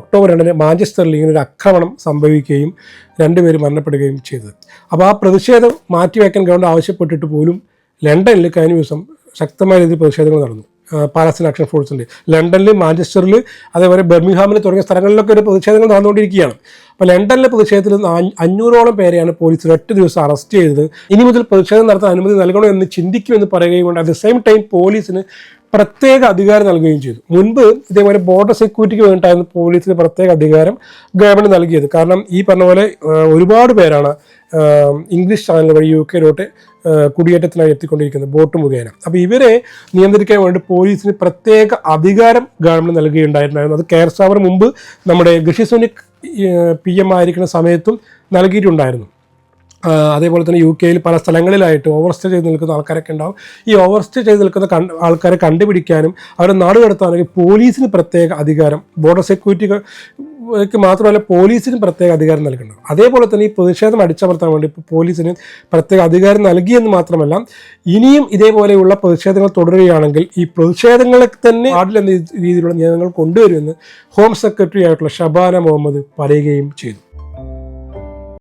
October രണ്ടിന് മാഞ്ചസ്റ്ററിൽ ഇങ്ങനെ ഒരു ആക്രമണം സംഭവിക്കുകയും രണ്ടുപേരും മരണപ്പെടുകയും ചെയ്തത്. അപ്പോൾ ആ പ്രതിഷേധം മാറ്റിവെക്കാൻ ഗവൺമെന്റ് ആവശ്യപ്പെട്ടിട്ട് പോലും ലണ്ടനിൽ കഴിഞ്ഞ ദിവസം ശക്തമായ രീതിയിൽ പ്രതിഷേധങ്ങൾ നടന്നു. പാലസ്തീൻ ആക്ഷൻ ഫോഴ്സിന്റെ ലണ്ടനിൽ മാഞ്ചസ്റ്ററിൽ അതേപോലെ ബെർമിംഗ്ഹാമിൽ തുടങ്ങിയ സ്ഥലങ്ങളിലൊക്കെ ഒരു പ്രതിഷേധങ്ങൾ നടന്നുകൊണ്ടിരിക്കുകയാണ്. അപ്പോൾ ലണ്ടനിലെ പ്രതിഷേധത്തിൽ അഞ്ഞൂറോളം പേരെയാണ് പോലീസ് ഒറ്റ ദിവസം അറസ്റ്റ് ചെയ്തത്. ഇനി മുതൽ പ്രതിഷേധം നടത്താൻ അനുമതി നൽകണമെന്ന് ചിന്തിക്കുമെന്ന് പറയുകയും കൊണ്ട് അറ്റ് ദ സെയിം ടൈം പോലീസിന് പ്രത്യേക അധികാരം നൽകുകയും ചെയ്തു. മുൻപ് ഇതേപോലെ ബോർഡർ സെക്യൂരിറ്റിക്ക് വേണ്ടിയിട്ടായിരുന്നു പോലീസിന് പ്രത്യേക അധികാരം ഗവൺമെന്റ് നൽകിയത്. കാരണം ഈ പറഞ്ഞ പോലെ ഒരുപാട് പേരാണ് ഇംഗ്ലീഷ് ചാനൽ വഴി യു കെയിലോട്ട് കുടിയേറ്റത്തിനായി എത്തിക്കൊണ്ടിരിക്കുന്നത് ബോട്ട് മുഖേന. അപ്പോൾ ഇവരെ നിയന്ത്രിക്കാൻ വേണ്ടി പോലീസിന് പ്രത്യേക അധികാരം ഗവൺമെന്റ് നൽകുകയുണ്ടായിട്ടുണ്ടായിരുന്നു അത് കെയർ സ്റ്റാവർ മുമ്പ് നമ്മുടെ ഗഷിസോണിക് പി എം ആയിരിക്കുന്ന സമയത്തും നൽകിയിട്ടുണ്ടായിരുന്നു. അതേപോലെ തന്നെ യു കെയിൽ പല സ്ഥലങ്ങളിലായിട്ട് ഓവർ സ്റ്റേ ചെയ്ത് നിൽക്കുന്ന ആൾക്കാരൊക്കെ ഉണ്ടാവും. ഈ ഓവർ സ്റ്റേ ചെയ്ത് നിൽക്കുന്ന ആൾക്കാരെ കണ്ടുപിടിക്കാനും അവരെ നാട് കടത്താനൊക്കെ പോലീസിന് പ്രത്യേക അധികാരം ബോർഡർ സെക്യൂരിറ്റിക്ക് മാത്രമല്ല പോലീസിന് പ്രത്യേക അധികാരം നൽകുന്നുണ്ട്. അതേപോലെ തന്നെ ഈ പ്രതിഷേധം അടിച്ചമർത്താൻ വേണ്ടി പോലീസിന് പ്രത്യേക അധികാരം നൽകിയെന്ന് മാത്രമല്ല ഇനിയും ഇതേപോലെയുള്ള പ്രതിഷേധങ്ങൾ തുടരുകയാണെങ്കിൽ ഈ പ്രതിഷേധങ്ങളെ തന്നെ നാട്ടിലെന്ന രീതിയിലുള്ള നിയമങ്ങൾ കൊണ്ടുവരുമെന്ന് ഹോം സെക്രട്ടറി ആയിട്ടുള്ള ഷബാന മുഹമ്മദ് പറയുകയും ചെയ്തു.